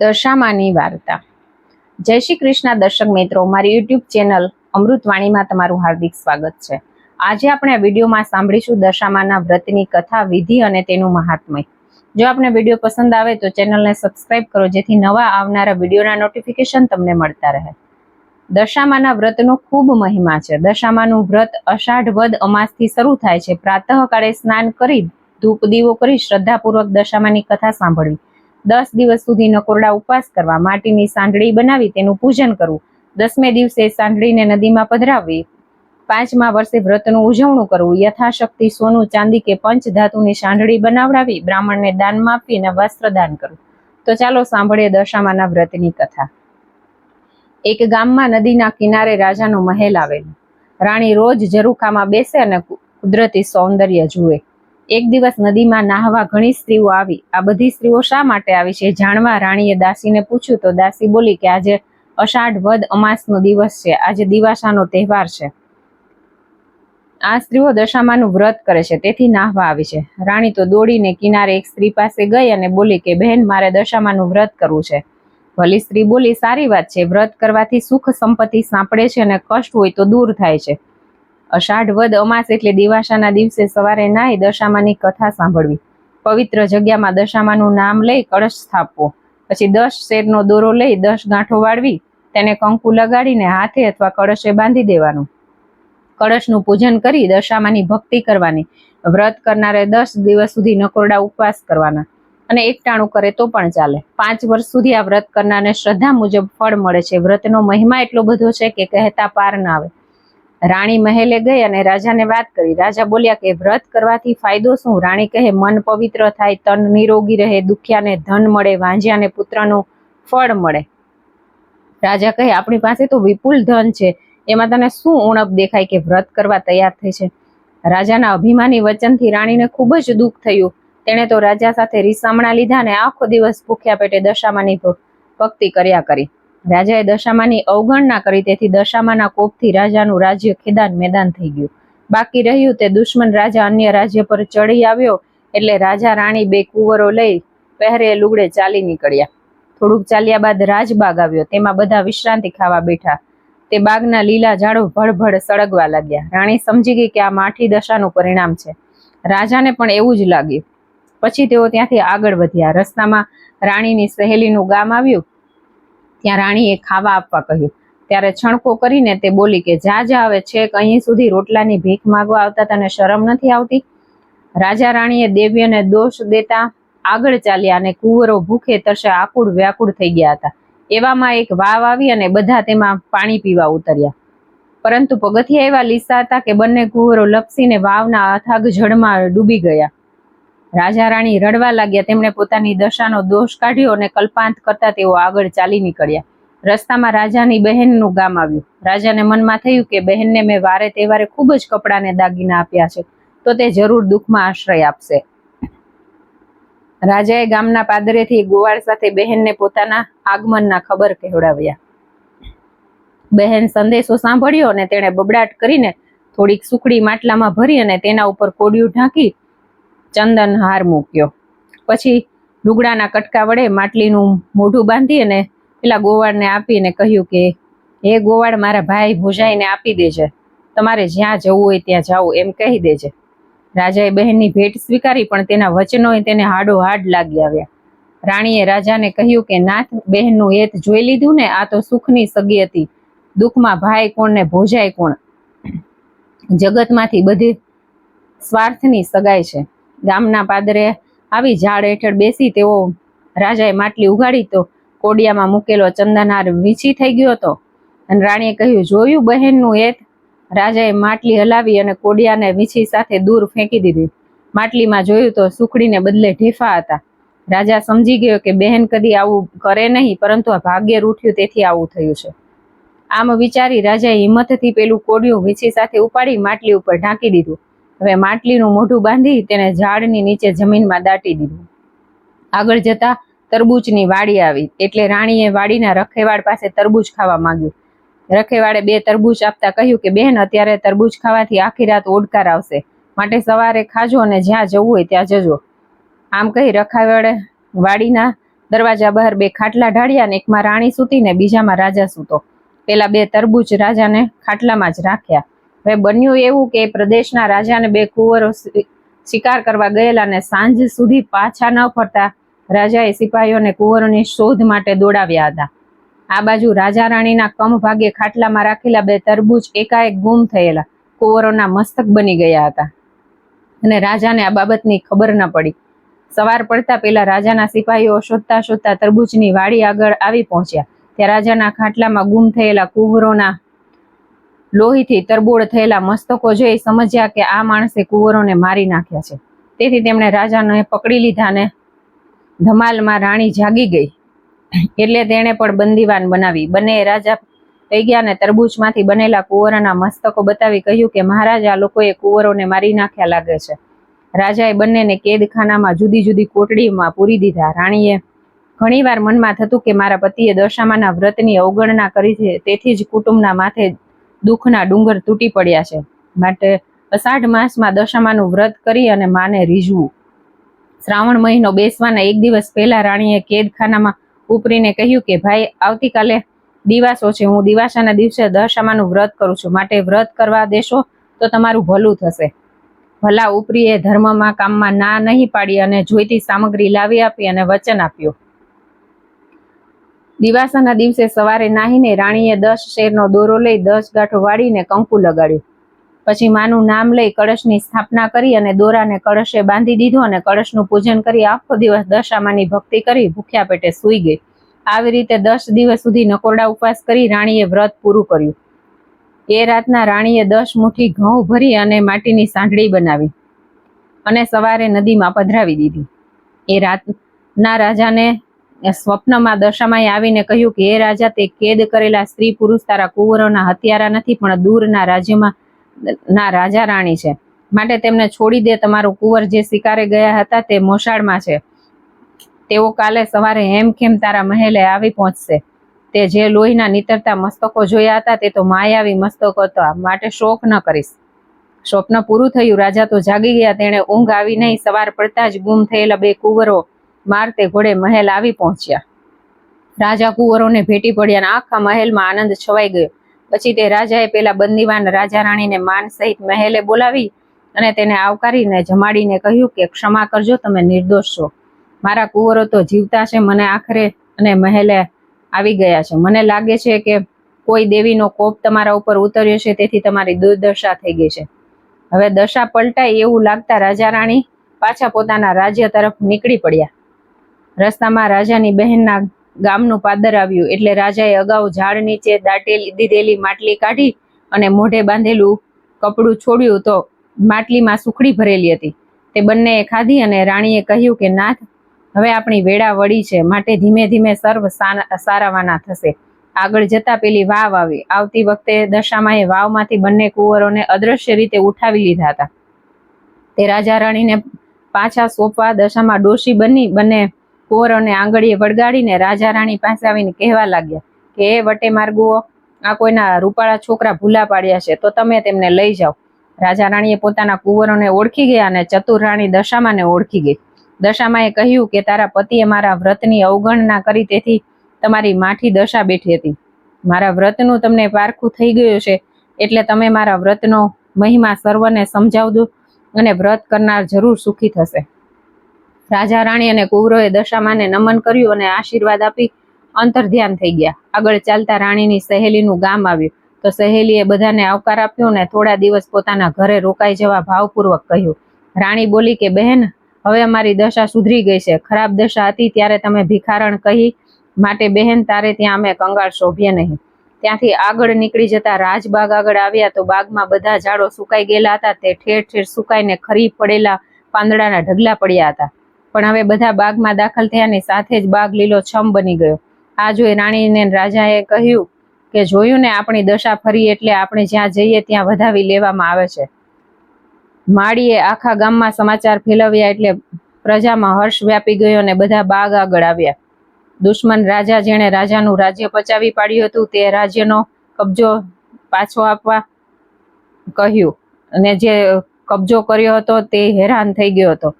દશામાની વાર્તા. જય શ્રી કૃષ્ણ દર્શક મિત્રો, મારી યુટ્યુબ ચેનલ અમૃતવાણીમાં તમારું હાર્દિક સ્વાગત છે. આજે આપણે આ વિડીયોમાં સાંભળીશું દશામાના વ્રતની કથા, વિધિ અને તેનું મહાત્મય. જો આપને વીડિયો પસંદ આવે તો ચેનલને સબસ્ક્રાઇબ કરો, જેથી નવા આવનારા વિડીયોના નોટિફિકેશન તમને મળતા રહે. દશામાના વ્રતનો ખૂબ મહિમા છે. દશામાનું વ્રત અષાઢ વદ અમાસથી શરૂ થાય છે. પ્રાતઃકાળે સ્નાન કરી ધૂપ દીવો કરી શ્રદ્ધાપૂર્વક દશામાની કથા સાંભળવી. દસ દિવસ સુધીનો કોરડા ઉપવાસ કરવા, માટીની સાંડળી બનાવી તેનું પૂજન કરવું, દસમે દિવસે સાંડળીને નદીમાં પધરાવવી, પાંચમા વર્ષે વ્રતનું ઉજવણું કરવું, યથાશક્તિ સોનું, ચાંદી કે પંચ ધાતુની સાંડળી બનાવડાવી, બ્રાહ્મણને દાનમાં આપી અને વસ્ત્ર દાન કરવું. તો ચાલો સાંભળીએ દશામાના વ્રતની કથા. એક ગામમાં નદીના કિનારે રાજાનો મહેલ આવેલો. રાણી રોજ ઝરૂખામાં બેસે અને કુદરતી સૌંદર્ય જુએ. એક દિવસ નદીમાં નાહવા ઘણી સ્ત્રીઓ આવી. આ બધી સ્ત્રીઓ શા માટે આવી છે? જાણવા રાણીએ દાસીને પૂછ્યું તો દાસી બોલી કે આજે અષાઢ વદ અમાસનો દિવસ છે. આજે દિવાસાનો તહેવાર છે. આ સ્ત્રીઓ દશામાનું વ્રત કરે છે, તેથી નાહવા આવી છે. રાણી તો દોડીને કિનારે એક સ્ત્રી પાસે ગઈ અને બોલી કે, બહેન, મારે દશામાનું વ્રત કરવું છે. ભલી સ્ત્રી બોલી, સારી વાત છે. વ્રત કરવાથી સુખ સંપત્તિ સાંપડે છે અને કષ્ટ હોય તો દૂર થાય છે. અષાઢ વદ અમાસ એટલે દિવાસાના દિવસે સવારે નાહી દશામાની કથા સાંભળવી. પવિત્ર જગ્યામાં દશામાનું નામ લઈ કળશ સ્થાપવો. પછી દસ શેરનો દોરો લઈ દસ ગાંઠો વાળવી, તેને કંકુ લગાડીને હાથે અથવા કળશે બાંધી દેવાનું. કળશનું પૂજન કરી દશામાની ભક્તિ કરવાની. વ્રત કરનારે દસ દિવસ સુધી નકોરડા ઉપવાસ કરવાના. અને એકટાણું કરે તો પણ ચાલે. પાંચ વર્ષ સુધી આ વ્રત કરનારને શ્રદ્ધા મુજબ ફળ મળે છે. વ્રતનો મહિમા એટલો બધો છે કે કહેતા પાર ના આવે. રાણી મહેલે ગઈ અને રાજાને વાત કરી. રાજા બોલ્યા કે, વ્રત કરવાથી ફાયદો શું રાણી કહે, મન પવિત્ર થાય, તન નિરોગી રહે, દુખિયાને ધન મળે વાંજ્યાને પુત્રનું ફળ મળે. રાજા કહે, આપણી પાસે તો વિપુલ ધન છે. એમાં તને શું ઉણપ દેખાય કે વ્રત કરવા તૈયાર થઈ છે રાજાના અભિમાની વચનથી રાણીને ખૂબ જ દુઃખ થયું. તેણે તો રાજા સાથે રીસામણા લીધા અને આખો દિવસ ભૂખ્યા પેટે દશામાની ભક્તિ કર્યા કરી. રાજાએ દશામાની અવગણના કરી, તેથી દશામાના કોપથી રાજાનું રાજ્ય ખેદાન મેદાન થઈ ગયું. બાકી રહ્યું તે દુશ્મન રાજા અન્ય રાજ્ય પર ચડી આવ્યો, એટલે રાજા રાણી બે કુંવરો લઈ પહેરે લુગડે ચાલી નીકળ્યા. થોડુંક ચાલ્યા બાદ રાજબાગ આવ્યો, તેમાં બધા વિશ્રાંતિ ખાવા બેઠા. તે બાગના લીલા ઝાડો ભડભડ સળગવા લાગ્યા. રાણી સમજી ગઈ કે આ માઠી દશાનું પરિણામ છે. રાજાને પણ એવું જ લાગ્યું. પછી તેઓ ત્યાંથી આગળ વધ્યા. રસ્તામાં રાણીની સહેલીનું ગામ આવ્યું. ત્યાં રાણીએ ખાવા આપવા કહ્યું. ત્યારે છણકો કરીને તે બોલી કે, જા જા, હવે છેક અહીં સુધી રોટલાની ભીખ માંગવા આવતા તને શરમ નથી આવતી? રાજા રાણીએ દેવ્યને દોષ દેતા આગળ ચાલ્યા અને કુંવરો ભૂખે તરસે આકુળ વ્યાકુળ થઈ ગયા હતા. એવામાં એક વાવ આવી અને બધા તેમાં પાણી પીવા ઉતર્યા. પરંતુ પગથિયા એવા લીસા હતા કે બંને કુંવરો લપસીને વાવના અથાગ જળમાં ડૂબી ગયા. રાજા રાણી રડવા લાગ્યા. તેમણે પોતાની દશાનો દોષ કાઢ્યો અને કલ્પાંત કરતા તેઓ આગળ ચાલી નીકળ્યા. રસ્તામાં રાજાની બહેનનું ગામ આવ્યું. રાજાને મનમાં થયું કે બહેનને મેં વારે તહેવારે ખૂબ જ કપડાને દાગીના આપ્યા છે, તો તે જરૂર દુઃખમાં આશ્રય આપશે. રાજાએ ગામના પાદરેથી ગોવાળ સાથે બહેનને પોતાના આગમનના ખબર કહેવડાવ્યા. બહેન સંદેશો સાંભળ્યો અને તેણે બબડાટ કરીને થોડીક સુકડી માટલામાં ભરી અને તેના ઉપર કોડિયું ઢાંકી ચંદન હાર મૂક્યો. પછી લુગડાના કટકા વડે માટલીનું મોઢું બાંધી અને પેલા ગોવાળને આપીને કહ્યું કે, હે ગોવાળ, મારા ભાઈ ભોજાઈને આપી દેજે. તમારે જ્યાં જવું હોય ત્યાં જાઓ, એમ કહી દેજે. રાજાએ બહેનની ભેટ સ્વીકારી, પણ તેના વચનોએ તેને હાડો હાડ લાગી આવ્યા. રાણીએ રાજાને કહ્યું કે, નાથ, બહેનનું હેત જોઈ લીધું ને, આ તો સુખની સગી હતી. દુઃખમાં ભાઈ કોણ ને ભોજાય કોણ? જગતમાંથી બધી સ્વાર્થની સગાઈ છે. ગામના પાદરે આવી ઝાડ હેઠળ બેસી તેઓ રાજાએ માટલી ઉગાડી તો કોડિયામાં મૂકેલો ચંદનહાર વીછી થઈ ગયો હતો. અને રાણીએ કહ્યું, જોયું બહેનનું એત રાજાએ માટલી હલાવી અને કોડિયાને વીછી સાથે દૂર ફેંકી દીધી. માટલીમાં જોયું તો સુખડીને બદલે ઢેફા હતા. રાજા સમજી ગયો કે બહેન કદી આવું કરે નહીં, પરંતુ આ ભાગ્ય રૂઠ્યું તેથી આવું થયું છે. આમ વિચારી રાજાએ હિંમતથી પેલું કોડિયું વીછી સાથે ઉપાડી માટલી ઉપર ઢાંકી દીધું. હવે માટલીનું મોઢું બાંધી તેને ઝાડની નીચે જમીનમાં દાટી દીધું. આગળ જતા તરબૂચની વાડી આવી. એટલે રાણીએ વાડીના રખેવાળ પાસે તરબૂચ ખાવા માંગ્યું. રખેવાળે બે તરબૂચ આપતા કહ્યું કે બહેન અત્યારે તરબૂચ ખાવાથી આખી રાત ઓડકાર આવશે. માટે સવારે ખાજો અને જ્યાં જવું હોય ત્યાં જજો. આમ કહી રખાવાળે વાડીના દરવાજા બહાર બે ખાટલા ઢાળ્યા ને એકમાં રાણી સૂતી ને બીજામાં રાજા સૂતો. પેલા બે તરબૂચ રાજાને ખાટલામાં જ રાખ્યા. હવે બન્યું એવું કે પ્રદેશના રાજાને બે કુંવરો શિકાર કરવા ગયેલા ને સાંજ સુધી પાછા ન ફરતા રાજાએ સિપાહીઓને કુંવરોની શોધ માટે દોડાવ્યા હતા. આ બાજુ રાજા રાણીના કમ ભાગે ખાટલામાં રાખેલા બે તરબૂચ એકાએક ગુમ થયેલા કુંવરોના મસ્તક બની ગયા હતા. અને રાજાને આ બાબતની ખબર ન પડી. સવાર પડતા પેલા રાજાના સિપાહીઓ શોધતા શોધતા તરબૂચની વાડી આગળ આવી પહોંચ્યા. ત્યાં રાજાના ખાટલામાં ગુમ થયેલા કુંવરોના લોહીથી તરબોળ થયેલા મસ્તકો જોઈ સમજ્યા કે આ માણસે કુંવરોને મારી નાખ્યા છે. તેથી તેમણે રાજાને પકડી લીધા ને ધમાલમાં રાણી જાગી ગઈ. એટલે તેણે પણ બંદીવાન બનાવી. બંને રાજા થઈ ગયા ને તરબૂચમાંથી બનેલા કુંવરોના મસ્તકો બતાવી કહ્યું કે મહારાજ, આ લોકોએ કુંવરોને મારી નાખ્યા લાગે છે. રાજાએ બંનેને કેદખાનામાં જુદી જુદી કોટડીમાં પૂરી દીધા. રાણીએ ઘણીવાર મનમાં થતું કે મારા પતિએ દશામાના વ્રતની અવગણના કરી છે, તેથી જ કુટુંબના માથે દુઃખના ડુંગર તૂટી પડ્યા છે. માટે અષાઢ માસમાં દશામાનું વ્રત કરી અને માને રીઝવું. શ્રાવણ મહિનો બેસવાના એક દિવસ પહેલા રાણીએ કેદખાનામાં ઉપરીને કહ્યું કે, ભાઈ, આવતીકાલે દિવાસો છે. હું દિવાસાના દિવસે દશામાનું વ્રત કરું છું. માટે વ્રત કરવા દેશો તો તમારું ભલું થશે. ભલા ઉપરીએ ધર્મમાં કામમાં ના નહીં પાડી અને જોઈતી સામગ્રી લાવી આપી અને વચન આપ્યું. દિવાસાના દિવસે સવારે નાહીને રાણીએ દસ શેરનો દોરો લઈ દસ ગાંઠો વાળીને કંકુ લગાડ્યું. પછી માનું નામ લઈ કળશની સ્થાપના કરી અને દોરાને કળશે બાંધી દીધો અને કળશનું પૂજન કરી આખો દિવસ દશામાની ભક્તિ કરી ભૂખ્યા પેટે સૂઈ ગઈ. આવી રીતે દસ દિવસ સુધી નકોરડા ઉપવાસ કરી રાણીએ વ્રત પૂરું કર્યું. એ રાતના રાણીએ દસ મુઠ્ઠી ઘઉં ભરી અને માટીની સાંઢળી બનાવી અને સવારે નદીમાં પધરાવી દીધી. એ રાતના રાજાને સ્વપ્નમાં દશામાએ આવીને કહ્યું કે એ રાજા, તે કેદ કરેલા સ્ત્રી પુરુષ તારા કુંવરોના હત્યારા નથી, પણ દૂરના રાજ્યમાં, ના રાજા રાણી છે. માટે તેમને છોડી દે, તમારું કુંવર જે શિકારે ગયા હતા તે મોસાળમાં છે. તેઓ કાલે સવારે હેમખેમ તારા મહેલે આવી પહોંચશે. તે જે લોહીના નીતરતા મસ્તકો જોયા હતા તે તો માયાવી મસ્તકો હતા, માટે શોક ન કરીશ. સ્વપ્ન પૂરું થયું, રાજા તો જાગી ગયા, તેણે ઊંઘ આવી નહીં, સવાર પડતા જ ગુમ થયેલા બે કુંવરો મારતે ઘોડે મહેલ આવી પહોંચ્યા. રાજા કુંવરોને ભેટી પડ્યા અને આખા મહેલમાં આનંદ છવાઈ ગયો. પછી તે રાજાએ પેલા બંદીવાન રાજા રાણીને માન સહિત મહેલે બોલાવી અને તેને આવકારીને જમાડીને કહ્યું કે, ક્ષમા કરજો, તમે નિર્દોષ છો. મારા કુંવરો તો જીવતા છે, મને આખરે અને મહેલે આવી ગયા છે. મને લાગે છે કે કોઈ દેવીનો કોપ તમારા ઉપર ઉતર્યો છે, તેથી તમારી દુર્દશા થઈ ગઈ છે. હવે દશા પલટાઈ એવું લાગતા રાજા રાણી પાછા પોતાના રાજ્ય તરફ નીકળી પડ્યા. રસ્તામાં રાજાની બહેનના ગામનું પાદર આવ્યું. એટલે રાજાએ અગાઉ ઝાડ નીચે દાટેલી, દીધેલી માટલી કાઢી અને મોઢે બાંધેલું કપડું છોડ્યું તો માટલીમાં સુખડી ભરેલી હતી. તે બંનેએ ખાધી અને રાણીએ કહ્યું કે, નાથ, હવે આપણી વેળા વળી છે. માટે ધીમે ધીમે સર્વ સારાવાના થશે. આગળ જતા પેલી વાવ આવી. આવતી વખતે દશામાએ વાવમાંથી બંને કુંવરોને અદ્રશ્ય રીતે ઉઠાવી લીધા હતા. તે રાજા રાણીને પાછા સોંપવા દશામાં ડોશી બની. બંને કુંવરોને આંગળીએ વળગાડીને રાજા રાણી પાસે આવીને કહેવા લાગ્યા કે એ વટે માર્ગુઓ, આ કોઈના રૂપાળા છોકરા ભૂલા પાડ્યા છે, તો તમે તેમને લઈ જાઓ. રાજા રાણીએ પોતાના કુંવરોને ઓળખી ગયા અને ચતુર રાણી દશામાને ઓળખી ગઈ. દશામાએ કહ્યું કે, તારા પતિએ મારા વ્રતની અવગણના કરી, તેથી તમારી માઠી દશા બેઠી હતી. મારા વ્રતનું તમને પારખું થઈ ગયું છે, એટલે તમે મારા વ્રતનો મહિમા સર્વને સમજાવજો અને વ્રત કરનાર જરૂર સુખી થશે. રાજા રાણી અને કુવરોએ દશામાને નમન કર્યું અને આશીર્વાદ આપી અંતર્ધ્યાન થઈ ગયા. આગળ ચાલતા રાણીની સહેલીનું ગામ આવ્યું. તો સહેલીએ બધાને આવકાર આપ્યો અને થોડા દિવસ પોતાના ઘરે રોકાઈ જવા ભાવપૂર્વક કહ્યું. રાણી બોલી કે, બહેન, હવે અમારી દશા સુધરી ગઈ છે. ખરાબ દશા હતી ત્યારે તમે ભિખારણ કહી માટે, બહેન, તારે ત્યાં અમે કંગાળ શોભીએ નહીં. ત્યાંથી આગળ નીકળી જતા રાજબાગ આગળ આવ્યા તો બાગમાં બધા ઝાડો સુકાઈ ગયેલા હતા. તે ઠેર ઠેર સુકાઈને ખરી પડેલા પાંદડાના ઢગલા પડ્યા હતા. પણ હવે બધા બાગમાં દાખલ થયાની સાથે જ બાગ લીલો છમ બની ગયો. આ જોઈ રાણીને રાજાએ કહ્યું કે, જોયું ને આપણી દશા ફરી એટલે આપણે જ્યાં જઈએ ત્યાં વધાવી લેવામાં આવે છે. માળીએ આખા ગામમાં સમાચાર ફેલાવ્યા એટલે પ્રજામાં હર્ષ વ્યાપી ગયો અને બધા બાગ આગળ આવ્યા. દુશ્મન રાજા જેણે રાજાનું રાજ્ય પચાવી પાડ્યું હતું તે રાજ્યનો કબજો પાછો આપવા કહ્યું. અને જે કબજો કર્યો હતો તે હેરાન થઈ ગયો હતો.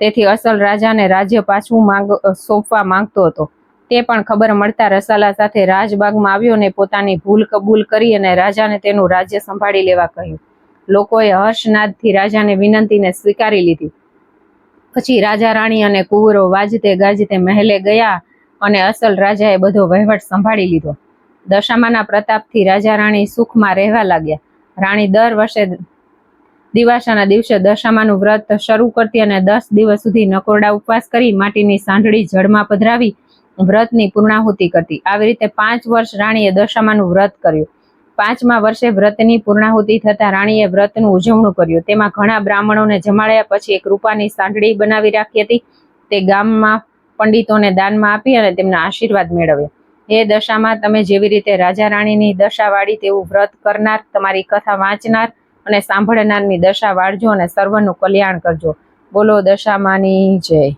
તેથી અસલ રાજાને રાજ્ય પાછું માંગ સોંપવા માંગતો હતો. તે પણ ખબર મળતા રસાલા સાથે રાજબાગમાં આવ્યો અને પોતાની ભૂલ કબૂલ કરી અને રાજાને તેનું રાજ્ય સંભાળી લેવા કહ્યું. લોકોએ હર્ષનાદથી રાજાને વિનંતીને સ્વીકારી લીધી. પછી રાજા રાણી અને કુંવરો વાજતે ગાજતે મહેલે ગયા અને અસલ રાજાએ બધો વહીવટ સંભાળી લીધો. દશામાના પ્રતાપથી રાજા રાણી સુખમાં રહેવા લાગ્યા. રાણી દર વર્ષે દિવાસાના દિવસે દશામાનું વ્રત શરૂ કરતી અને દસ દિવસ સુધી નકોરડા ઉપવાસ કરી માટીની સાંઢળી જળમાં પધરાવી વ્રતની પૂર્ણાહુતિ કરતી. આવી રીતે પાંચ વર્ષ રાણીએ દશામાનું વ્રત કર્યું. પાંચમા વર્ષે વ્રતની પૂર્ણાહુતિ થતા રાણીએ વ્રતનું ઉજવણું કર્યું. તેમાં ઘણા બ્રાહ્મણોને જમાડ્યા પછી એક રૂપાની સાંઢળી બનાવી રાખી હતી. તે ગામમાં પંડિતોને દાનમાં આપી અને તેમના આશીર્વાદ મેળવ્યા. એ દશામાં, તમે જેવી રીતે રાજા રાણીની દશાવાળી તેવું વ્રત કરનાર, તમારી કથા વાંચનાર અને સાંભળનારની દશા વાળજો અને સર્વનું કલ્યાણ કરજો. બોલો દશામાની જય.